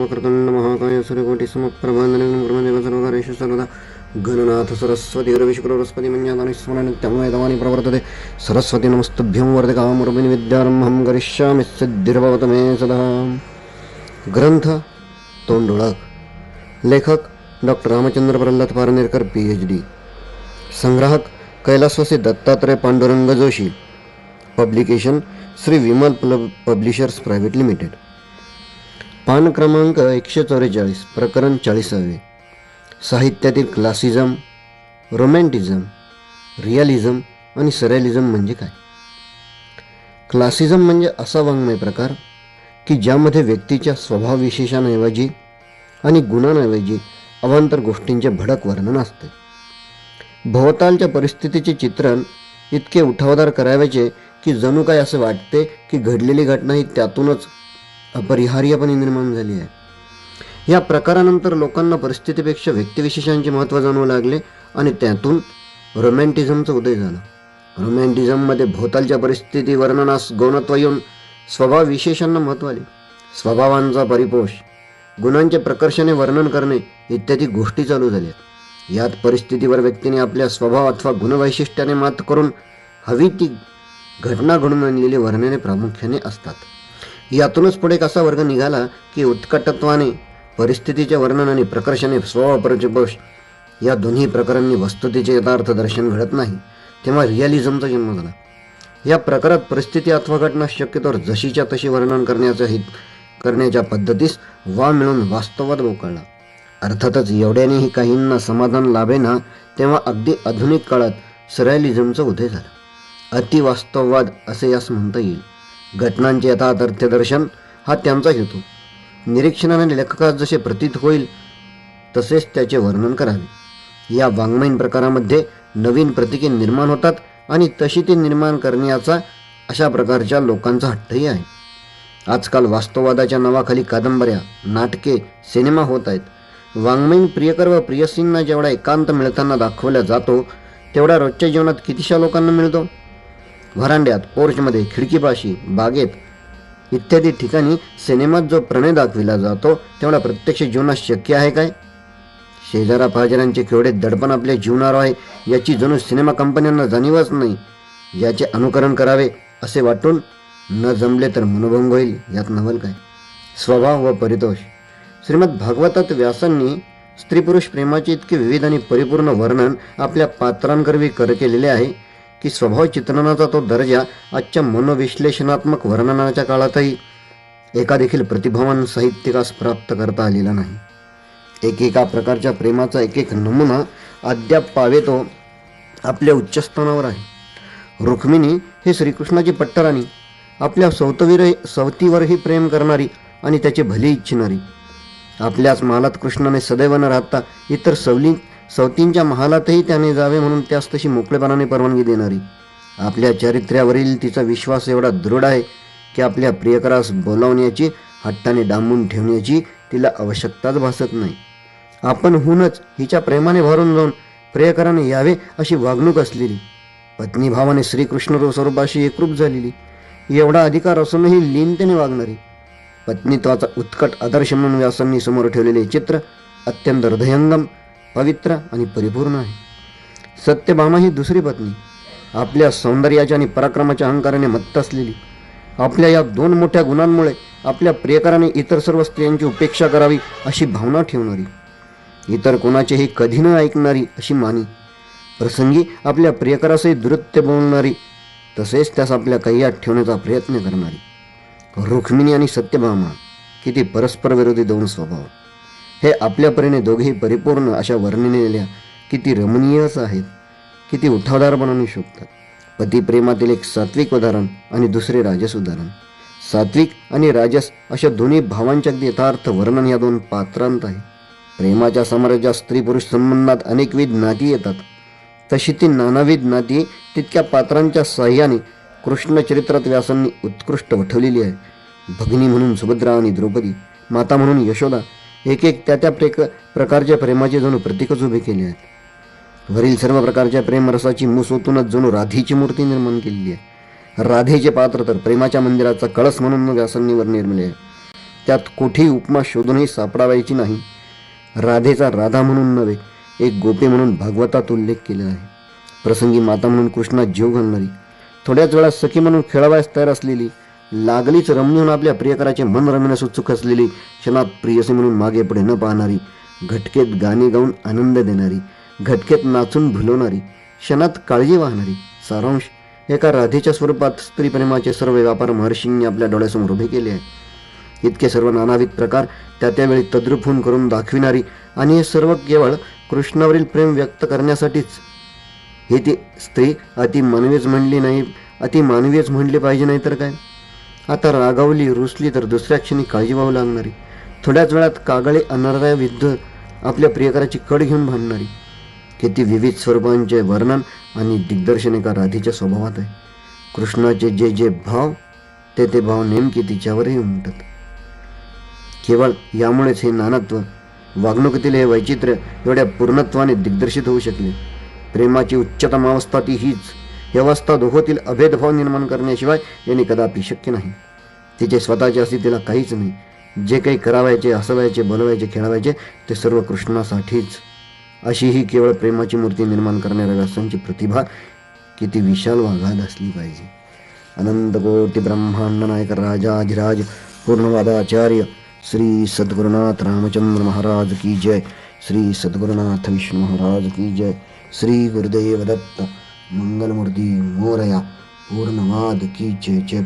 वक्रतुंड महाकाय सूर्यकोटी समप्रभाननं ब्रह्मदेव सर्वकारेषु सर्वदा गणनाथ सरस्वती रविशुक्रवस्पती मंजातानि प्रवर्तते। सरस्वती नमस्तभ्यं वर्धकामरूपिणि विद्यारम्भं करिष्यामि सिद्धिर्भवत मे सदा। ग्रंथ तोंडोळक लेखक doctor Ramchandra Pralhad Parnerkar P H D संग्राहक कैलासवासी Dattatray Pandurang Joshi. Publication Shri Vimal publishers private limited. पान क्रमांक एकशे चौवेचाळीस प्रकरण चाळीसावे. साहित्यातील क्लासिझम रोमॅन्टिझम रिअलिझम आणि सरॅलिझम म्हणजे काय? क्लासिझम म्हणजे असा वाङ्मय प्रकार की ज्यामध्ये व्यक्तीच्या स्वभावविशेषांऐवजी आणि गुणांऐवजी अवांतर गोष्टींचे भडक वर्णन असते. भोवतालच्या परिस्थितीचे चित्रण इतके उठावदार कराव्याचे की जणू काय असे वाटते की घडलेली घटना ही त्यातूनच अपरिहार्यपणे निर्माण झाली आहे. या प्रकारानंतर लोकांना परिस्थितीपेक्षा व्यक्तिविशेषांचे महत्त्व जाणवू लागले आणि त्यातून रोमॅन्टिझमचा उदय झाला. रोमॅन्टिझममध्ये भोवतालच्या परिस्थिती वर्णनास गौणत्व येऊन स्वभाव विशेषांना महत्त्व आले. स्वभावांचा परिपोष गुणांचे प्रकर्षाने वर्णन करणे इत्यादी गोष्टी चालू झाल्या. यात परिस्थितीवर व्यक्तीने आपल्या स्वभाव अथवा गुणवैशिष्ट्याने मात करून हवी ती घटना घडून आणलेली वर्णने प्रामुख्याने असतात. यातूनच पुढे कसा वर्ग निघाला की उत्कटत्वाने परिस्थितीचे वर्णन आणि प्रकर्षाने स्वभाव या दोन्ही प्रकारांनी वस्तुतेचे यथार्थ दर्शन घडत नाही तेव्हा रिअलिझमचा जन्म झाला. या प्रकारात परिस्थिती अथवा घटना शक्यतोवर जशीच्या तशी वर्णन करण्याचा हित करण्याच्या पद्धतीस वा मिळून वास्तवात मोकळला अर्थातच एवढ्यानेही काहींना समाधान लाभेना तेव्हा अगदी आधुनिक काळात सरॅलिझमचा उदय झाला. अतिवास्तववाद असे यास म्हणता येईल. घटनांचे यथार्थ दर्शन हा त्यांचा हेतू. निरीक्षणाने लेखकास जसे प्रतीत होईल तसेच त्याचे वर्णन करावे. या वाङ्मयीन प्रकारामध्ये नवीन प्रतीके निर्माण होतात आणि तशी ती निर्माण करण्याचा अशा प्रकारच्या लोकांचा हट्टही आहे. आजकाल वास्तववादाच्या नावाखाली कादंबऱ्या नाटके सिनेमा होत आहेत. वाङ्मयीन प्रियकर व प्रियसींना जेवढा एकांत मिळताना दाखवला जातो तेवढा रोजच्या जीवनात कितीशा लोकांना मिळतो? व्हरांड्यात पोर्चमध्ये खिडकीपाशी बागेत इत्यादी ठिकाणी सिनेमात जो प्रणय दाखविला जातो तेवढा प्रत्यक्ष जीवनात शक्य आहे काय? शेजारा पाजारांचे केवढे दडपण आपल्या जीवनावर आहे याची जणू सिनेमा कंपन्यांना जाणीवच नाही. याचे अनुकरण करावे असे वाटून न जमले तर मनोभंग होईल यात नवल काय? स्वभाव व परितोष. श्रीमद भागवतात व्यासांनी स्त्री पुरुष प्रेमाचे इतके विविध आणि परिपूर्ण वर्णन आपल्या पात्रांकरवी कर केलेले आहे की स्वभाव चित्रणाचा तो दर्जा आजच्या मनोविश्लेषणात्मक वर्णनाच्या काळातही एका देखील प्रतिभावान साहित्यिकास प्राप्त करता आलेला नाही. एकेका प्रकारच्या प्रेमाचा एक एक नमुना अद्याप पावेतो आपल्या उच्चस्थानावर आहे. रुक्मिणी हे श्रीकृष्णाची पट्टराणी आपल्या सौतवीर सवतीवरही प्रेम करणारी आणि त्याची भली इच्छिणारी. आपल्याच मालात कृष्णाने सदैव न राहता इतर सवली सवतींच्या महालातही त्याने जावे म्हणून त्यास तशी मोकळेपणाने परवानगी देणारी. आपल्या चारित्र्यावरील तिचा विश्वास एवढा दृढ आहे की आपल्या प्रियकरास बोलावण्याची हट्टाने डांबून ठेवण्याची तिला आवश्यकताच भासत नाही. आपणहूनच हिच्या प्रेमाने भरून जाऊन प्रियकराने यावे अशी वागणूक असलेली. पत्नीभावाने श्रीकृष्ण स्वरूपाशी एकरूप झालेली. एवढा अधिकार असूनही लीनतेने वागणारी. पत्नीत्वाचा उत्कट आदर्श म्हणून व्यासांनी समोर ठेवलेले चित्र अत्यंत हृदयंगम पवित्र आणि परिपूर्ण आहे. सत्यभामा ही दुसरी पत्नी. आपल्या सौंदर्याच्या आणि पराक्रमाच्या अहंकाराने मत्त असलेली. आपल्या या दोन मोठ्या गुणांमुळे आपल्या प्रियकराने इतर सर्व स्त्रियांची उपेक्षा करावी अशी भावना ठेवणारी. इतर कोणाचेही कधी न ऐकणारी अशी मानी. प्रसंगी आपल्या प्रियकरासही दुरुत्य बोलणारी तसेच त्यास आपल्या कैयात ठेवण्याचा प्रयत्न करणारी. रुक्मिणी आणि सत्यभामा किती परस्पर विरोधी दोन स्वभाव. हे आपल्या दोघेही परिपूर्ण अशा वर्णिलेल्या किती रमणीयच आहेत किती उठावदारपणाने शोभतात. पती प्रेमातील एक सात्विक उदाहरण आणि दुसरे राजस उदाहरण. सात्विक आणि राजस अशा दोन्ही भावांच्या अगदी यथार्थ वर्णन या दोन पात्रांत आहे. प्रेमाच्या साम्राज्यात स्त्री पुरुष संबंधात अनेकविध नाती येतात. तशी ती नानाविध नाती तितक्या पात्रांच्या साह्याने कृष्णचरित्रात व्यासांनी उत्कृष्ट वठवलेली आहे. भगिनी म्हणून सुभद्रा आणि द्रौपदी माता म्हणून यशोदा एक एक त्या त्या प्रेक प्रकारच्या प्रेमाचे जणू प्रतीकच उभे केले आहेत. वरील सर्व प्रकारच्या प्रेमरसाची मूस ओतूनच जणू राधेची मूर्ती निर्माण केलेली आहे. राधेचे पात्र तर प्रेमाच्या मंदिराचा कळस म्हणून व्यासांनीवर निर्मिले आहे त्यात कोठेही उपमा शोधूनही सापडावायची नाही. राधेचा राधा म्हणून नव्हे एक गोपी म्हणून भागवतात उल्लेख केलेला आहे. प्रसंगी माता म्हणून कृष्णात जीव घालणारी. थोड्याच वेळात सखी म्हणून खेळावयास तयार असलेली लागलीच रमणी आपल्या प्रियकराचे मन रमण्यास उत्सुक असलेली क्षणात प्रियसी म्हणून मागे पुढे न पाहणारी घटकेत गाणी गाऊन आनंद देणारी घटकेत नाचून भुलवणारी क्षणात काळजी वाहणारी सारांश एका राधेच्या स्वरूपात स्त्रीप्रेमाचे सर्व व्यापार महर्षींनी आपल्या डोळ्यासमोर उभे केले आहे इतके सर्व नानाविध प्रकार त्या त्यावेळी तद्रूप होऊन करून दाखविणारी आणि हे सर्व केवळ कृष्णावरील प्रेम व्यक्त करण्यासाठीच. हे ती स्त्री अति मानवीच म्हणली नाही अति मानवीच म्हणले पाहिजे नाही तर काय? आता रागावली रुसली तर दुसऱ्या क्षणी काळजी व्हावं लागणारी. थोड्याच वेळात कागळे अनर्या विद्ध आपल्या प्रियकराची कड घेऊन भांडणारी. किती विविध स्वरूपांचे वर्णन आणि दिग्दर्शन एका राधेच्या स्वभावात आहे. कृष्णाचे जे जे भाव ते ते भाव नेमके तिच्यावरही उमटत. केवळ यामुळेच हे नानत्व वागणुकीतील हे वैचित्र्य एवढ्या पूर्णत्वाने दिग्दर्शित होऊ शकले. प्रेमाची उच्चतम अवस्था ती हीच. ही अवस्था दोहोतील अभेदभाव निर्माण करण्याशिवाय यांनी कदापि शक्य नाही. तिचे स्वतःचे अस्तित्वाला काहीच नाही. जे काही करावायचे हसवायचे बोलवायचे खेळावायचे ते सर्व कृष्णासाठीच. अशी ही केवळ प्रेमाची मूर्ती निर्माण करणाऱ्या व्यासांची प्रतिभा किती विशाल वाघात असली पाहिजे. अनंत कोटी ब्रह्मांड नायक राजाधिराज पूर्णवादाचार्य श्री सद्गुरुनाथ रामचंद्र महाराज की जय. श्री सद्गुरुनाथ विष्णू महाराज की जय. श्री गुरुदेव दत्त मंगलमूर्ती मोरया पूर्णवाद की जय जय